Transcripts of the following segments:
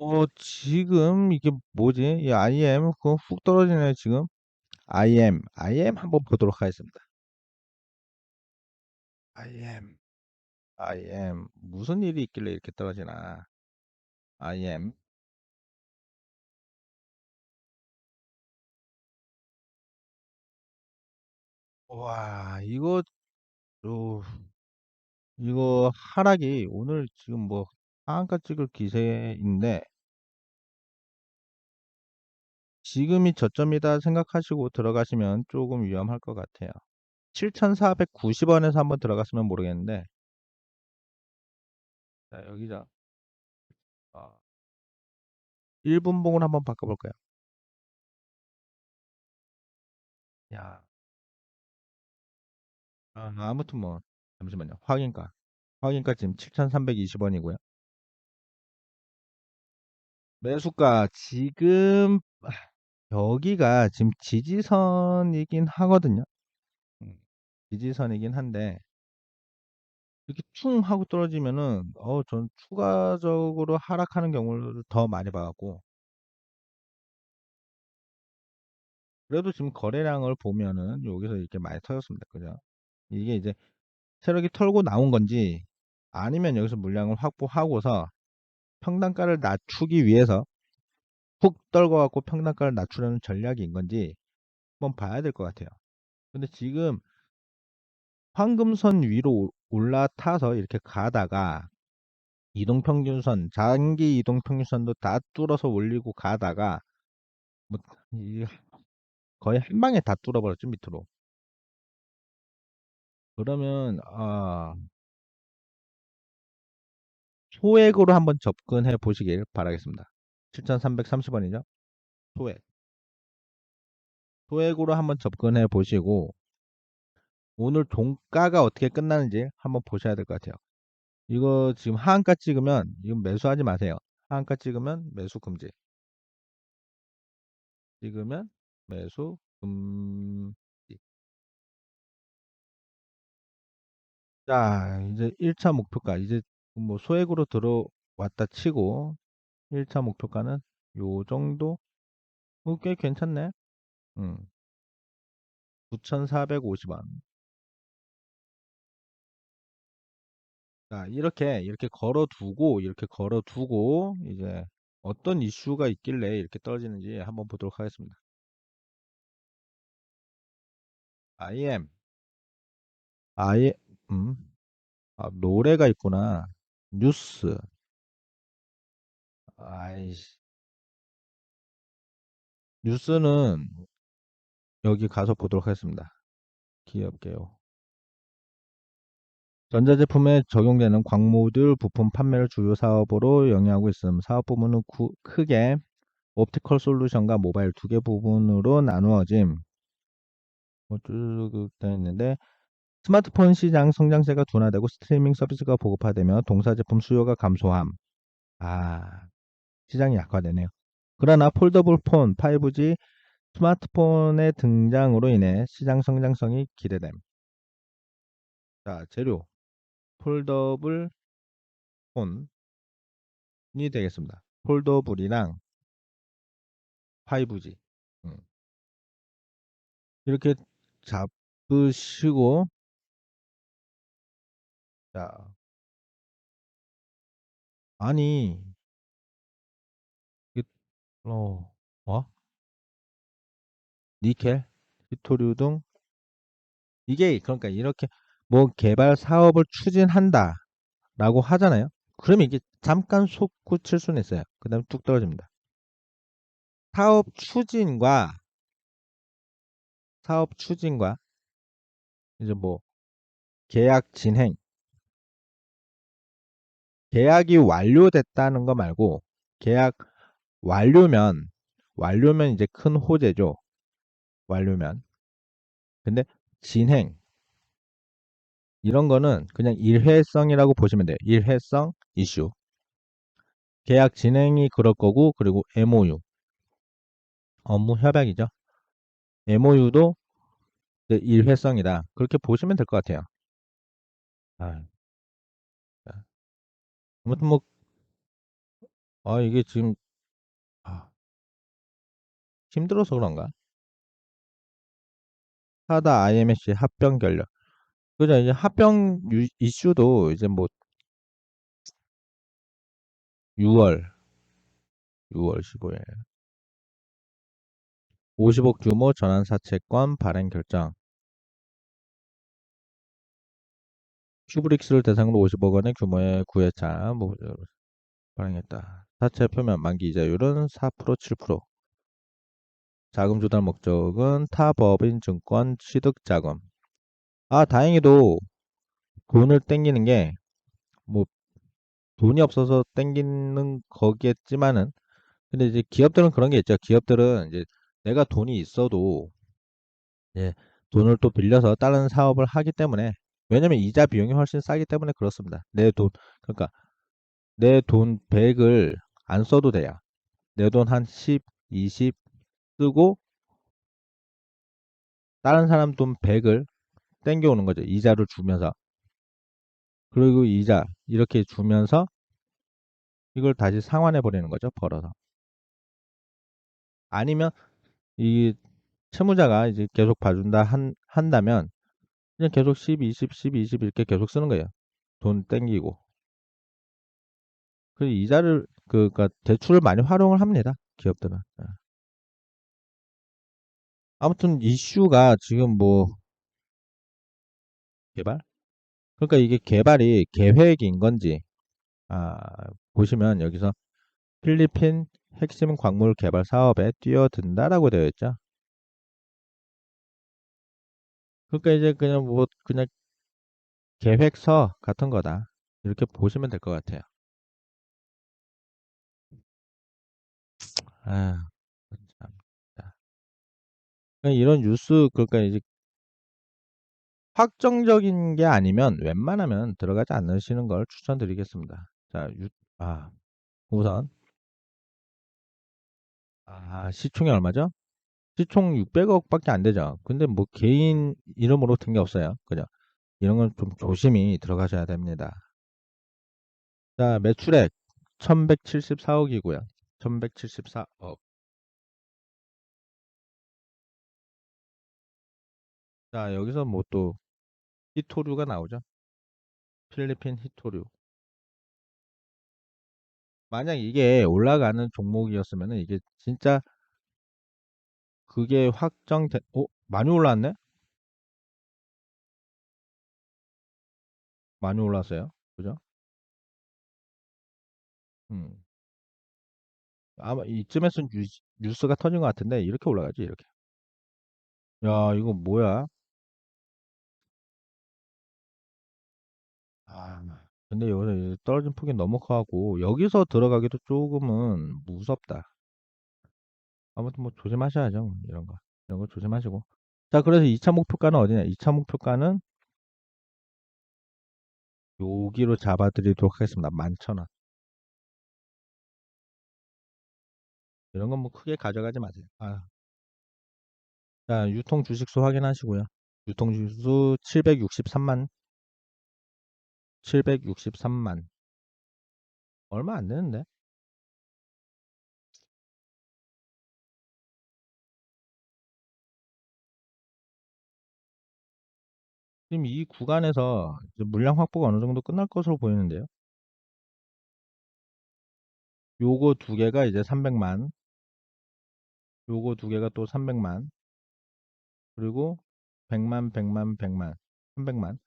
어, 지금 이게 뭐지? 이 IM 그거 훅 떨어지네 지금. IM, IM 한번 보도록 하겠습니다. IM, IM 무슨 일이 있길래 이렇게 떨어지나? IM 와 이거 어, 이거 하락이 오늘 지금 뭐 하한가 찍을 기세인데 지금이 저점이다 생각하시고 들어가시면 조금 위험할 것 같아요. 7,490원에서 한번 들어갔으면 모르겠는데 자 여기자 아, 1분봉을 한번 바꿔볼까요? 야, 아, 아무튼 뭐 잠시만요. 확인가. 확인가 지금 7,320원이고요. 매수가 지금 아, 여기가 지금 지지선이긴 하거든요. 음, 지지선이긴 한데 이렇게 퉁 하고 떨어지면은 어, 전 추가적으로 하락하는 경우를 더 많이 봐갖고 그래도 지금 거래량을 보면은 여기서 이렇게 많이 터졌습니다. 그죠? 이게 이제 세력이 털고 나온 건지 아니면 여기서 물량을 확보하고서 평단가를 낮추기 위해서 훅 떨궈 갖고 평단가를 낮추려는 전략인 건지 한번 봐야 될 것 같아요. 근데 지금 황금선 위로 올라타서 이렇게 가다가 이동평균선, 장기 이동평균선도 다 뚫어서 올리고 가다가 뭐 거의 한 방에 다 뚫어버렸죠 밑으로. 그러면 아 소액으로 한번 접근해 보시길 바라겠습니다. 7,330원이죠. 소액. 소액으로 한번 접근해 보시고 오늘 종가가 어떻게 끝나는지 한번 보셔야 될 것 같아요. 이거 지금 하한가 찍으면 이건 매수하지 마세요. 하한가 찍으면 매수 금지. 찍으면 매수 금지. 자, 이제 1차 목표가 이제 뭐 소액으로 들어왔다 치고 1차 목표가는 요 정도 어, 꽤 괜찮네. 음. 9,450원. 자, 이렇게 이렇게 걸어두고 이렇게 걸어두고 이제 어떤 이슈가 있길래 이렇게 떨어지는지 한번 보도록 하겠습니다. IM, I, 음, 아, 노래가 있구나. 뉴스, 아이씨, 뉴스는 여기 가서 보도록 하겠습니다. 기업계요. 전자제품에 적용되는 광모듈 부품 판매를 주요 사업으로 영위하고 있음. 사업 부문은 구, 크게 옵티컬 솔루션과 모바일 두 개 부분으로 나누어짐. 뭐쭉 되어 있는데 스마트폰 시장 성장세가 둔화되고 스트리밍 서비스가 보급화되며 동사 제품 수요가 감소함. 아, 시장이 약화되네요. 그러나 폴더블 폰 5G 스마트폰의 등장으로 인해 시장 성장성이 기대됨. 자, 재료 폴더블 폰이 되겠습니다. 폴더블이랑 5G 음. 이렇게 잡으시고 자 아니 어, 어? 니켈, 히토류 등 이게 그러니까 이렇게 뭐 개발 사업을 추진한다 라고 하잖아요. 그러면 이게 잠깐 솟구칠 수는 있어요. 그 다음에 뚝 떨어집니다. 사업 추진과 사업 추진과 이제 뭐 계약 진행 계약이 완료됐다는 거 말고 계약 완료면 완료면 이제 큰 호재죠. 완료면 근데 진행 이런 거는 그냥 일회성이라고 보시면 돼요. 일회성 이슈. 계약 진행이 그럴 거고 그리고 MOU 업무 협약이죠. MOU도 일회성이다. 그렇게 보시면 될 것 같아요. 아, 아무튼 뭐 아, 이게 지금, 아, 힘들어서 그런가? 하다 IMC 합병 결렬. 그죠? 이제 합병 유- 이슈도 이제 뭐 6월, 6월 15일. 50억 규모 전환 사채권 발행 결정. 큐브릭스를 대상으로 50억 원의 규모의 구해차 뭐, 발행했다. 사채 표면 만기 이자율은 4% 7%. 자금 조달 목적은 타 법인 증권 취득 자금. 아, 다행히도 돈을 땡기는 게 뭐 돈이 없어서 땡기는 거겠지만은 근데 이제 기업들은 그런 게 있죠. 기업들은 이제 내가 돈이 있어도 이제 돈을 또 빌려서 다른 사업을 하기 때문에 왜냐면 이자 비용이 훨씬 싸기 때문에 그렇습니다. 내 돈, 그러니까 내 돈 100을 안 써도 돼요. 내 돈 한 10, 20 쓰고 다른 사람 돈 100을 땡겨오는 거죠. 이자를 주면서. 그리고 이자 이렇게 주면서 이걸 다시 상환해 버리는 거죠. 벌어서. 아니면 이 채무자가 이제 계속 봐준다 한, 한다면 그냥 계속 10, 20, 10, 20 이렇게 계속 쓰는 거예요. 돈 땡기고. 그 이자를 그, 그니까 대출을 많이 활용을 합니다. 기업들은. 예. 아무튼 이슈가 지금 뭐 개발? 그러니까 이게 개발이 계획인 건지 아, 보시면 여기서 필리핀 핵심 광물 개발 사업에 뛰어든다라고 되어 있죠. 그러니까 이제 그냥 뭐 그냥 계획서 같은 거다. 이렇게 보시면 될 것 같아요. 아, 이런 뉴스 그러니까 이제 확정적인 게 아니면 웬만하면 들어가지 않으시는 걸 추천드리겠습니다. 자, 유, 아, 우선 아, 시총이 얼마죠? 시총 600억밖에 안 되죠. 근데 뭐 개인 이름으로 든 게 없어요. 그죠? 이런 건 좀 조심히 들어가셔야 됩니다. 자, 매출액 1174억이고요. 1174억. 자, 여기서 뭐 또 히토류가 나오죠. 필리핀 히토류. 만약 이게 올라가는 종목이었으면 이게 진짜 그게 확정된, 어? 많이 올랐네? 많이 올랐어요. 그죠? 음. 아마 이쯤에서 뉴스, 뉴스가 터진 것 같은데 이렇게 올라가지 이렇게. 야, 이거 뭐야? 아, 근데 여기서 이제 떨어진 폭이 너무 커갖고 여기서 들어가기도 조금은 무섭다. 아무튼 뭐 조심하셔야죠. 뭐 이런 거. 이런 거 조심하시고. 자, 그래서 2차 목표가는 어디냐? 2차 목표가는 여기로 잡아드리도록 하겠습니다. 11,000원. 이런 건 뭐 크게 가져가지 마세요. 아, 자, 유통 주식수 확인하시고요. 유통 주식수 763만 763만 얼마 안 되는데? 지금 이 구간에서 물량 확보가 어느 정도 끝날 것으로 보이는데요. 요거 두 개가 이제 300만, 요거 두 개가 또 300만, 그리고 100만, 100만, 100만, 300만,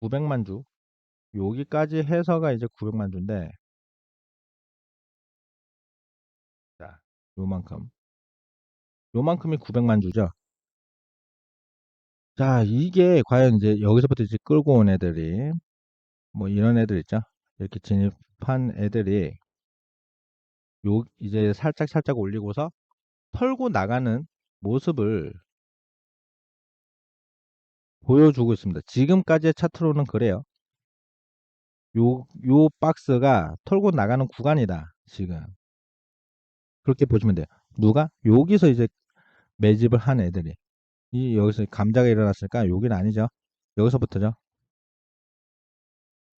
900만 주. 여기까지 해서가 이제 900만 주인데, 자, 요만큼. 요만큼이 900만 주죠. 자, 이게 과연 이제 여기서부터 이제 끌고 온 애들이, 뭐 이런 애들 있죠. 이렇게 진입한 애들이, 요, 이제 살짝 살짝 올리고서 털고 나가는 모습을 보여주고 있습니다. 지금까지의 차트로는 그래요. 요, 요 박스가 털고 나가는 구간이다. 지금. 그렇게 보시면 돼요. 누가? 여기서 이제 매집을 한 애들이. 이, 여기서 감자가 일어났으니까 여기는 아니죠. 여기서부터죠.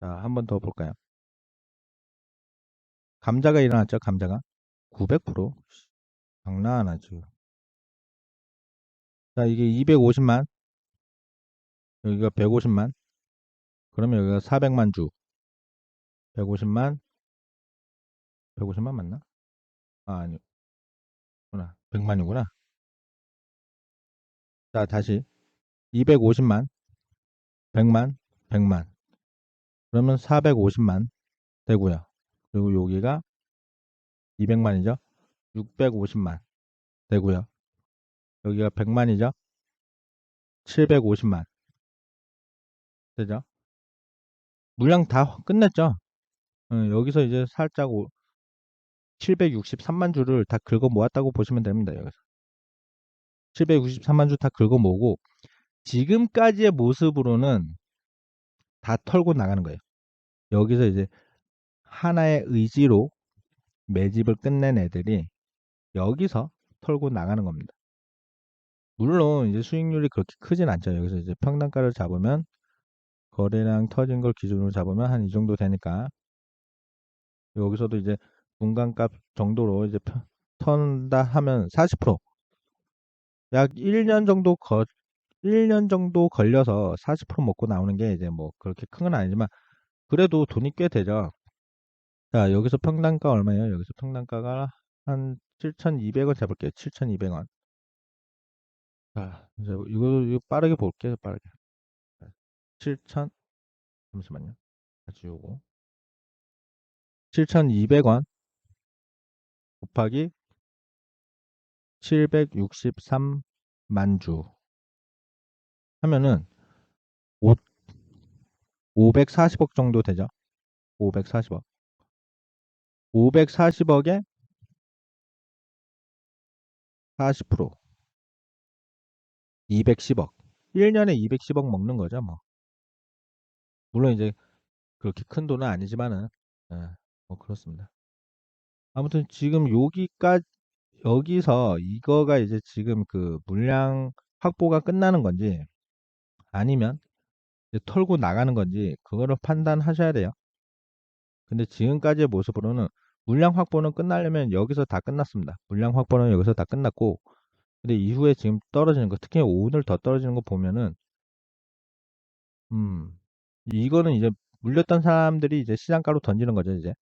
자, 한 번 더 볼까요? 감자가 일어났죠, 감자가. 900%? 장난 안 하죠. 자, 이게 250만. 여기가 150만. 그러면 여기가 400만 주. 150만. 150만 맞나? 아, 아니. 구나. 100만이구나. 자, 다시. 250만. 100만. 100만. 그러면 450만 되고요. 그리고 여기가 200만이죠. 650만 되고요. 여기가 100만이죠. 750만 되죠. 물량 다 끝냈죠. 어, 여기서 이제 살짝 763만 주를 다 긁어 모았다고 보시면 됩니다. 여기서 763만 주 다 긁어 모으고 지금까지의 모습으로는 다 털고 나가는 거예요. 여기서 이제 하나의 의지로 매집을 끝낸 애들이 여기서 털고 나가는 겁니다. 물론 이제 수익률이 그렇게 크진 않죠. 여기서 이제 평단가를 잡으면 거래량 터진 걸 기준으로 잡으면 한 이 정도 되니까 여기서도 이제 분간값 정도로 이제 펴- 턴다 하면 40%. 약 1년 정도 거 1년 정도 걸려서 40% 먹고 나오는 게 이제 뭐 그렇게 큰 건 아니지만 그래도 돈이 꽤 되죠. 자, 여기서 평단가 얼마예요? 여기서 평단가가 한 7,200원 잡을게요. 7,200원. 자, 이제 이거, 이거 빠르게 볼게요. 빠르게. 7,000 잠시만요. 다시 요거. 7,200원 곱하기 763만 주 하면은 5, 540억 정도 되죠. 540억. 540억에 40% 210억. 1년에 210억 먹는 거죠, 뭐. 물론 이제 그렇게 큰 돈은 아니지만은 예, 뭐 그렇습니다. 아무튼 지금 여기까지 여기서 이거가 이제 지금 그 물량 확보가 끝나는 건지 아니면 털고 나가는 건지 그거를 판단하셔야 돼요. 근데 지금까지의 모습으로는 물량 확보는 끝나려면 여기서 다 끝났습니다. 물량 확보는 여기서 다 끝났고 근데 이후에 지금 떨어지는 거 특히 오늘 더 떨어지는 거 보면은 음 이거는 이제 물렸던 사람들이 이제 시장가로 던지는 거죠 이제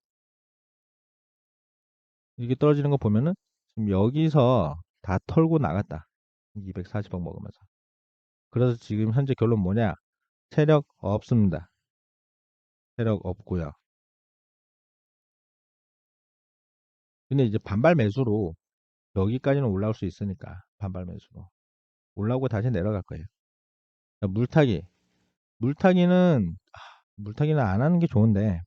이게 떨어지는 거 보면은 지금 여기서 다 털고 나갔다. 240억 먹으면서. 그래서 지금 현재 결론 뭐냐? 세력 없습니다. 세력 없고요. 근데 이제 반발 매수로 여기까지는 올라올 수 있으니까 반발 매수로 올라오고 다시 내려갈 거예요. 자, 물타기. 물타기는 아, 물타기는 안 하는 게 좋은데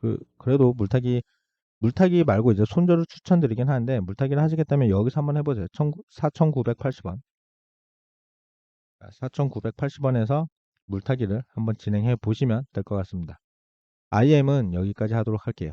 그 그래도 물타기 물타기 말고 이제 손절을 추천드리긴 하는데 물타기를 하시겠다면 여기서 한번 해보세요. 4,980원 4,980원에서 물타기를 한번 진행해 보시면 될 것 같습니다. IM은 여기까지 하도록 할게요